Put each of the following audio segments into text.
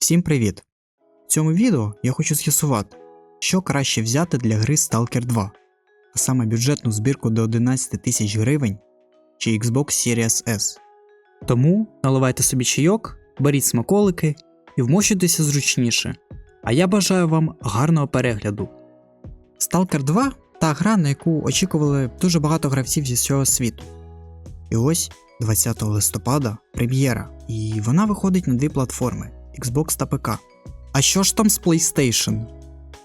Всім привіт! В цьому відео я хочу з'ясувати, що краще взяти для гри Stalker 2, а саме бюджетну збірку до 11 тисяч гривень чи Xbox Series S. Тому наливайте собі чайок, беріть смаколики і вмощуйтеся зручніше. А я бажаю вам гарного перегляду. Stalker 2 та гра, на яку очікували дуже багато гравців зі всього світу. І ось 20 листопада прем'єра, і вона виходить на дві платформи Xbox та ПК. А що ж там з PlayStation?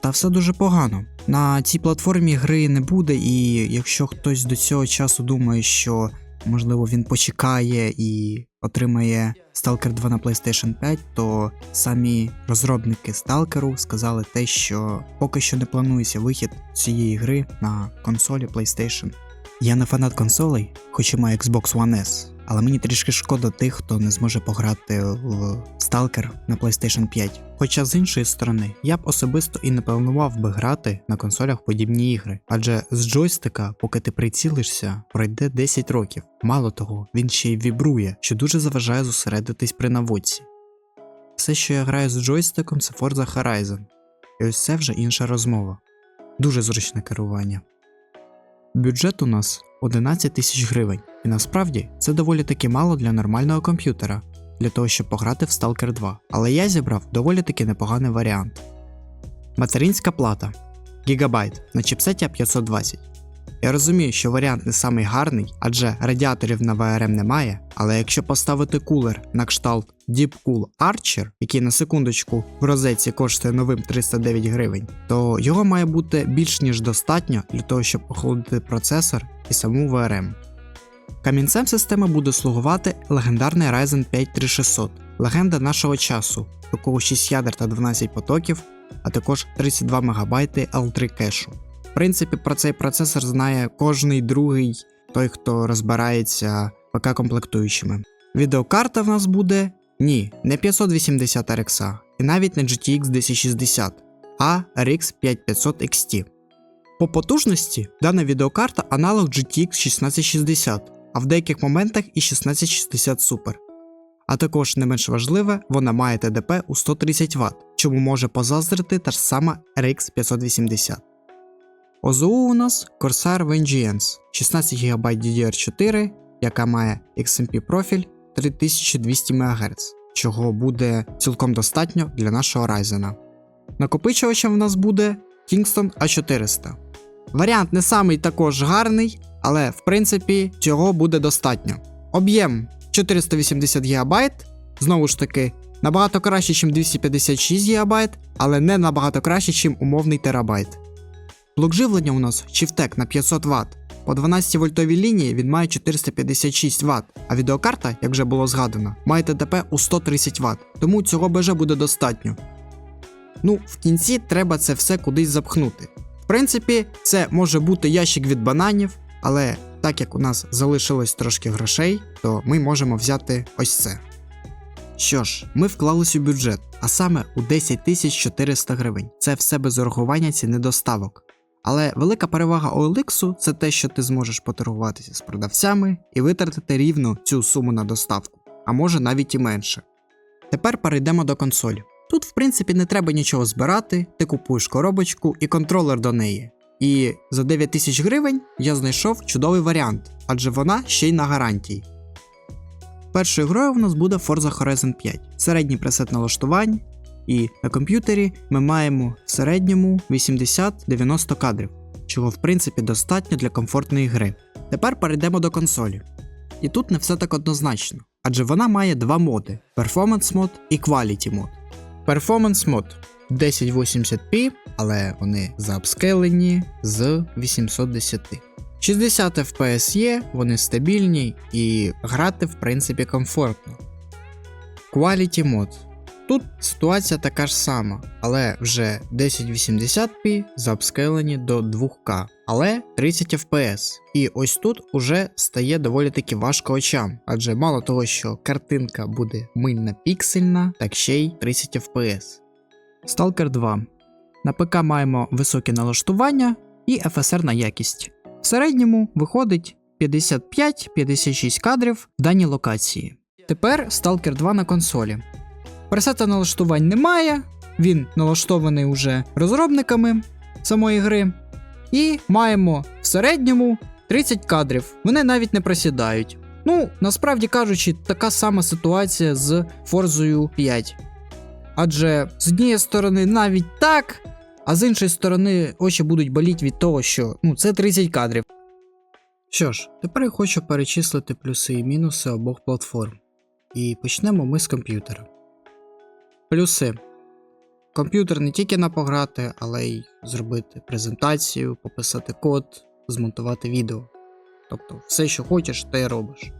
Та все дуже погано. На цій платформі гри не буде, і якщо хтось до цього часу думає, що можливо він почекає і отримає Stalker 2 на PlayStation 5, то самі розробники Stalker сказали те, що поки що не планується вихід цієї гри на консолі PlayStation. Я не фанат консолей, хоч і маю Xbox One S, але мені трішки шкода тих, хто не зможе пограти в Stalker на PlayStation 5. Хоча з іншої сторони, я б особисто і не планував би грати на консолях подібні ігри, адже з джойстика, поки ти прицілишся, пройде 10 років. Мало того, він ще й вібрує, що дуже заважає зосередитись при наводці. Все, що я граю з джойстиком, це Forza Horizon. І ось це вже інша розмова. Дуже зручне керування. Бюджет у нас 11 тисяч гривень, і насправді це доволі таки мало для нормального комп'ютера, для того, щоб пограти в Stalker 2, але я зібрав доволі таки непоганий варіант. Материнська плата Гігабайт на чіпсеті 520. Я розумію, що варіант не самий гарний, адже радіаторів на VRM немає, але якщо поставити кулер на кшталт Deepcool Archer, який на секундочку в розетці коштує новим 309 гривень, то його має бути більш ніж достатньо для того, щоб охолодити процесор і саму VRM. Камінцем системи буде слугувати легендарний Ryzen 5 3600, легенда нашого часу, якого 6 ядер та 12 потоків, а також 32 МБ L3 кешу. В принципі, про цей процесор знає кожний другий той, хто розбирається ПК комплектуючими. Відеокарта в нас буде ні, не 580 RX, і навіть не GTX 1060, а RX 5500 XT. По потужності дана відеокарта аналог GTX 1660, а в деяких моментах і 1660 Super. А також не менш важливе, вона має ТДП у 130 Вт, чому може позаздрити та ж сама RX 580. ОЗУ у нас Corsair Vengeance 16 ГБ DDR4, яка має XMP профіль 3200 МГц, чого буде цілком достатньо для нашого Ryzen. Накопичувачем в нас буде Kingston A400. Варіант не самий також гарний, але в принципі цього буде достатньо. Об'єм 480 ГБ, знову ж таки, набагато краще, ніж 256 ГБ, але не набагато краще, ніж умовний терабайт. Блок живлення у нас Chieftec на 500 Вт. По 12 вольтовій лінії він має 456 Вт, а відеокарта, як вже було згадано, має ТДП у 130 Вт, тому цього БЖ буде достатньо. Ну, в кінці треба це все кудись запхнути. В принципі, це може бути ящик від бананів, але так як у нас залишилось трошки грошей, то ми можемо взяти ось це. Що ж, ми вклались у бюджет, а саме у 10 400 гривень. Це все без урахування ціни доставок. Але велика перевага OLX це те, що ти зможеш поторгуватися з продавцями і витратити рівно цю суму на доставку, а може навіть і менше. Тепер перейдемо до консолі. Тут, в принципі, не треба нічого збирати, ти купуєш коробочку і контролер до неї. І за 9 тисяч гривень я знайшов чудовий варіант, адже вона ще й на гарантії. Першою грою в нас буде Forza Horizon 5, середній пресет налаштувань, і на комп'ютері ми маємо в середньому 80-90 кадрів, чого в принципі достатньо для комфортної гри. Тепер перейдемо до консолі. І тут не все так однозначно, адже вона має два моди: Performance мод і Quality мод. Performance мод 1080p, але вони заапскейлені з 810. 60 FPS є, вони стабільні і грати в принципі комфортно. Quality мод. Тут ситуація така ж сама, але вже 1080p заапскейлені до 2К, але 30 FPS. І ось тут уже стає доволі таки важко очам, адже мало того, що картинка буде мильна піксельна, так ще й 30 FPS. Stalker 2. На ПК маємо високі налаштування і FSR на якість. В середньому виходить 55-56 кадрів в даній локації. Тепер Stalker 2 на консолі. Пресета налаштувань немає, він налаштований уже розробниками самої гри. І маємо в середньому 30 кадрів. Вони навіть не просідають. Ну, насправді кажучи, така сама ситуація з Forza 5. Адже з однієї сторони навіть так, а з іншої сторони очі будуть боліти від того, що ну, це 30 кадрів. Що ж, тепер я хочу перечислити плюси і мінуси обох платформ. І почнемо ми з комп'ютера. Плюси. Комп'ютер не тільки на пограти, але й зробити презентацію, пописати код, змонтувати відео. Тобто все, що хочеш, те робиш.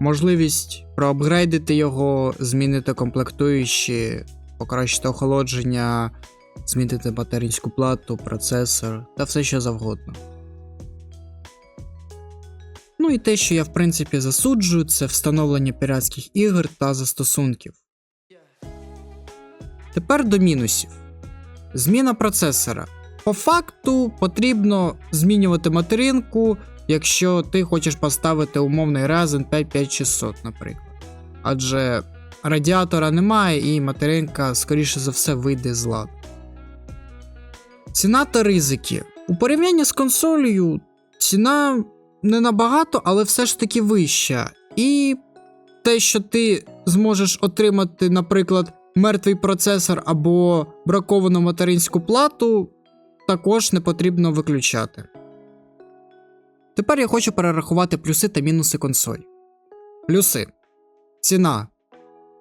Можливість проапгрейдити його, змінити комплектуючі, покращити охолодження, змінити материнську плату, процесор та все що завгодно. Ну і те, що я в принципі засуджую, це встановлення піратських ігор та застосунків. Тепер до мінусів. Зміна процесора. По факту потрібно змінювати материнку, якщо ти хочеш поставити умовний Ryzen 5 5600, наприклад. Адже радіатора немає і материнка, скоріше за все, вийде з ладу. Ціна та ризики. У порівнянні з консолью ціна не набагато, але все ж таки вища. І те, що ти зможеш отримати, наприклад, мертвий процесор або браковану материнську плату, також не потрібно виключати. Тепер я хочу перерахувати плюси та мінуси консолі. Плюси. Ціна.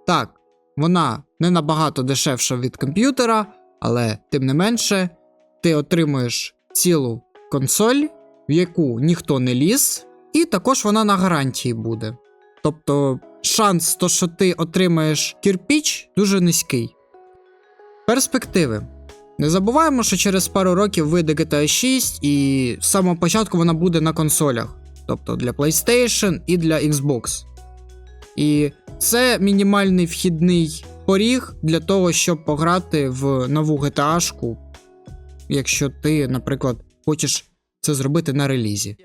Так, вона не набагато дешевша від комп'ютера, але тим не менше, ти отримуєш цілу консоль, в яку ніхто не ліз, і також вона на гарантії буде. Тобто шанс, то, що ти отримаєш кірпіч, дуже низький. Перспективи. Не забуваємо, що через пару років вийде GTA 6, і з самого початку вона буде на консолях, тобто для PlayStation і для Xbox. І це мінімальний вхідний поріг для того, щоб пограти в нову GTA, якщо ти, наприклад, хочеш це зробити на релізі.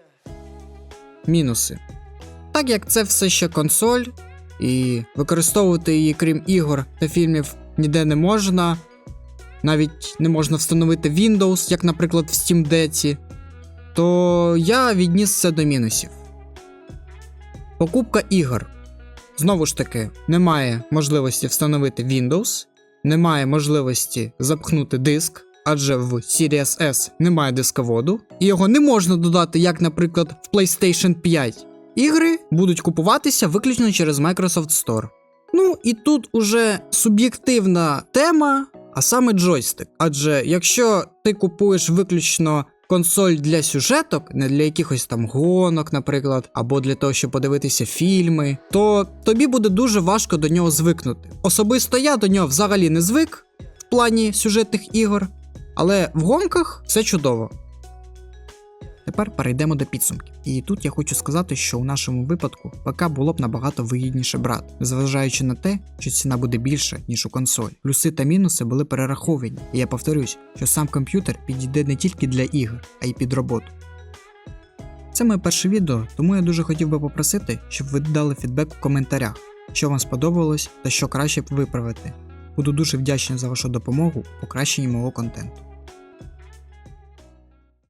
Мінуси. Так як це все ще консоль, і використовувати її, крім ігор та фільмів, ніде не можна. Навіть не можна встановити Windows, як, наприклад, в Steam Deck, то я відніс це до мінусів. Покупка ігор. Знову ж таки, немає можливості встановити Windows, немає можливості запхнути диск, адже в Series S немає дисководу, і його не можна додати, як, наприклад, в PlayStation 5. Ігри будуть купуватися виключно через Microsoft Store. Ну і тут уже суб'єктивна тема, а саме джойстик. Адже якщо ти купуєш виключно консоль для сюжеток, не для якихось там гонок, наприклад, або для того, щоб подивитися фільми, то тобі буде дуже важко до нього звикнути. Особисто я до нього взагалі не звик в плані сюжетних ігор, але в гонках все чудово. Тепер перейдемо до підсумків. І тут я хочу сказати, що у нашому випадку ПК було б набагато вигідніше брати, незважаючи на те, що ціна буде більша, ніж у консоль. Плюси та мінуси були перераховані, і я повторюсь, що сам комп'ютер підійде не тільки для ігор, а й під роботу. Це моє перше відео, тому я дуже хотів би попросити, щоб ви дали фідбек у коментарях, що вам сподобалось та що краще б виправити. Буду дуже вдячний за вашу допомогу у покращенні мого контенту.